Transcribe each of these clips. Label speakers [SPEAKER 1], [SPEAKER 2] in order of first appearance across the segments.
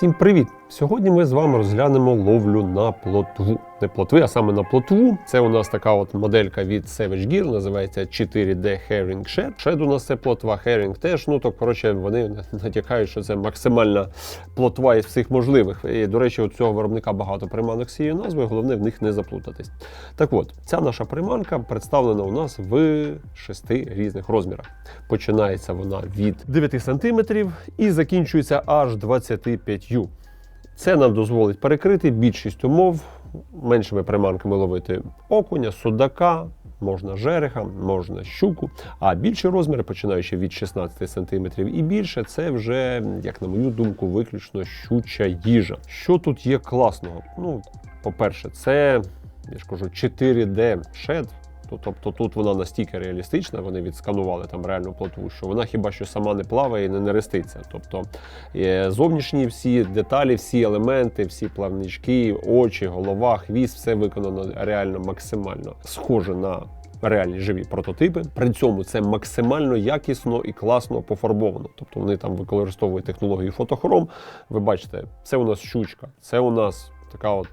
[SPEAKER 1] Всім привіт! Сьогодні ми з вами розглянемо ловлю на плотву. Не плотви, а саме на плотву. Це у нас така от моделька від Savage Gear, називається 4D Herring Shed. Shed у нас це плотва, Herring теж. Ну то коротше вони натякають, що це максимальна плотва із всіх можливих. І, до речі, у цього виробника багато приманок з цією назвою, головне в них не заплутатись. Так от, ця наша приманка представлена у нас в шести різних розмірах. Починається вона від 9 см і закінчується аж 25 ю. Це нам дозволить перекрити більшість умов, меншими приманками ловити окуня, судака, можна жереха, можна щуку. А більші розміри, починаючи від 16 см і більше, це вже, як на мою думку, виключно щуча їжа. Що тут є класного? Ну, по-перше, це я ж кажу, 4D шед. То- Тобто тут вона настільки реалістична, вони відсканували там реальну плотву, що вона хіба що сама не плаває і не нереститься. Тобто е, зовнішні всі деталі, всі елементи, всі плавнички, очі, голова, хвіст, все виконано реально максимально схоже на. Реальні живі прототипи. При цьому це максимально якісно і класно пофарбовано. Тобто вони там використовують технологію фотохром. Ви бачите, це у нас щучка, це у нас така от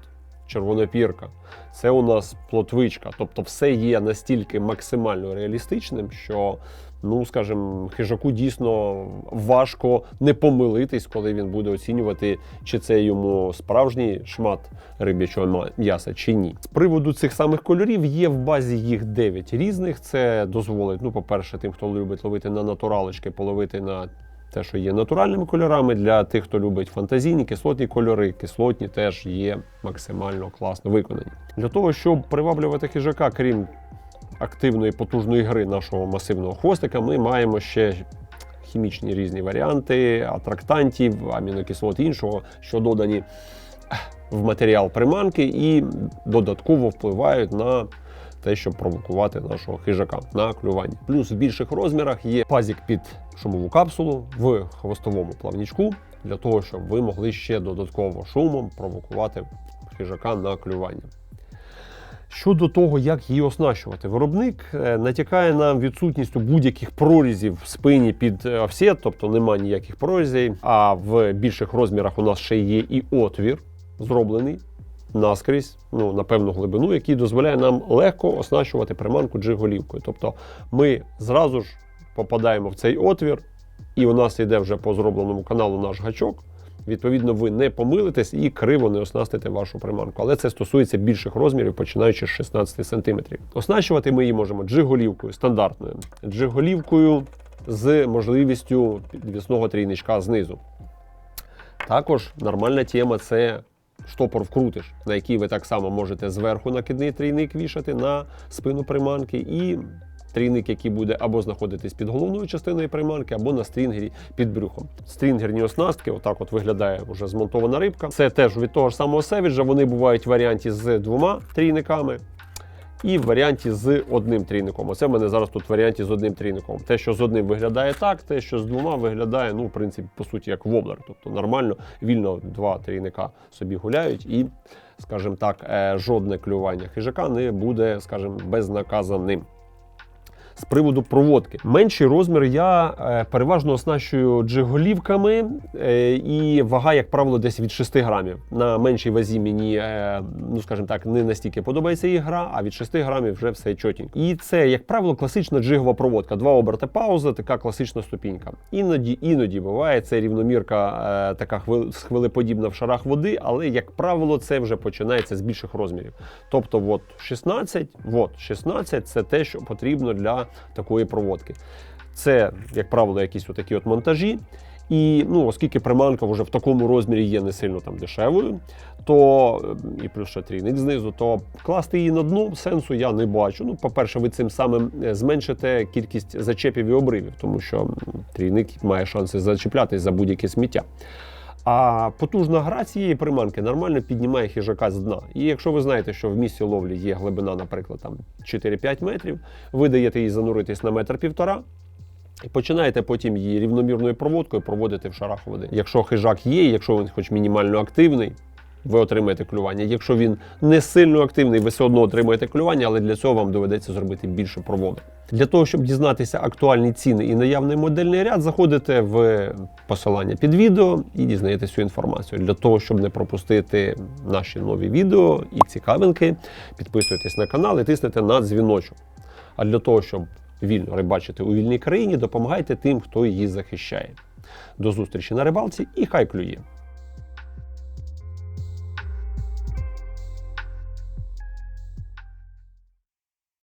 [SPEAKER 1] червонопірка, це у нас плотвичка. Тобто, все є настільки максимально реалістичним, що, ну скажімо, хижаку дійсно важко не помилитись, коли він буде оцінювати, чи це йому справжній шмат риб'ячого м'яса, чи ні. З приводу цих самих кольорів є в базі їх 9 різних. Це дозволить, ну, по-перше, тим, хто любить ловити на натуралочки, половити на те, що є натуральними кольорами, для тих, хто любить фантазійні, кислотні кольори, кислотні теж є максимально класно виконані. Для того, щоб приваблювати хижака, крім активної потужної гри нашого масивного хвостика, ми маємо ще хімічні різні варіанти атрактантів, амінокислот іншого, що додані в матеріал приманки і додатково впливають на те, щоб провокувати нашого хижака на клювання. Плюс в більших розмірах є пазік під шумову капсулу в хвостовому плавнічку для того, щоб ви могли ще додатково шумом провокувати хижака на клювання. Щодо того, як її оснащувати, виробник е, натякає нам відсутністю будь-яких прорізів в спині під е, офсет, тобто немає ніяких прорізей. А в більших розмірах у нас ще є і отвір зроблений наскрізь, ну на певну глибину, який дозволяє нам легко оснащувати приманку джиголівкою. Тобто ми зразу ж попадаємо в цей отвір, і у нас йде вже по зробленому каналу наш гачок. Відповідно, ви не помилитесь і криво не оснастите вашу приманку. Але це стосується більших розмірів, починаючи з 16 см. Оснащувати ми її можемо джиголівкою стандартною, джиголівкою з можливістю підвісного трійничка знизу. Також нормальна тема це штопор вкрутиш, на який ви так само можете зверху накидний трійник вішати на спину приманки, і трійник, який буде або знаходитись під головною частиною приманки, або на стрінгері під брюхом. Стрінгерні оснастки, отак от виглядає вже змонтована рибка. Це теж від того ж самого севіджа. Вони бувають в варіанті з двома трійниками. І в варіанті з одним трійником. Оце в мене зараз тут в варіанті з одним трійником. Те, що з одним виглядає так, те, що з двома виглядає, ну, в принципі, по суті, як воблер. Тобто нормально, вільно два трійника собі гуляють, і, скажімо так, е, жодне клювання хижака не буде, скажімо, безнаказаним. З приводу проводки. Менший розмір я е, переважно оснащую джиголівками, е, і вага, як правило, десь від 6 грамів. На меншій вазі мені, е, ну скажімо так, не настільки подобається її гра, а від 6 грамів вже все чотенько. І це, як правило, класична джигова проводка. Два оберти пауза, така класична ступінька. Іноді, іноді буває це рівномірка, така хвилеподібна в шарах води, але, як правило, це вже починається з більших розмірів. Тобто, от 16, от 16 це те, що потрібно для такої проводки. Це, як правило, якісь отакі от монтажі. І ну, оскільки приманка вже в такому розмірі є не сильно там дешевою, то е, і плюс ще трійник знизу, то класти її на дно сенсу я не бачу. Ну, по-перше, ви цим самим е, зменшите кількість зачепів і обривів, тому що трійник має шанси зачіплятись за будь-яке сміття. А потужна гра цієї приманки нормально піднімає хижака з дна. І якщо ви знаєте, що в місці ловлі є глибина, наприклад, там 4-5 метрів, ви даєте їй зануритись на метр півтора. І починаєте потім її рівномірною проводкою проводити в шарах води. Якщо хижак є, якщо він хоч мінімально активний, ви отримаєте клювання. Якщо він не сильно активний, ви все одно отримаєте клювання, але для цього вам доведеться зробити більше проводок. Для того, щоб дізнатися актуальні ціни і наявний модельний ряд, заходите в посилання під відео і дізнаєтесь всю інформацію. Для того, щоб не пропустити наші нові відео і цікавинки, підписуйтесь на канал і тиснете на дзвіночок. А для того, щоб вільно рибачити у вільній країні, допомагайте тим, хто її захищає. До зустрічі на рибалці і хай клює!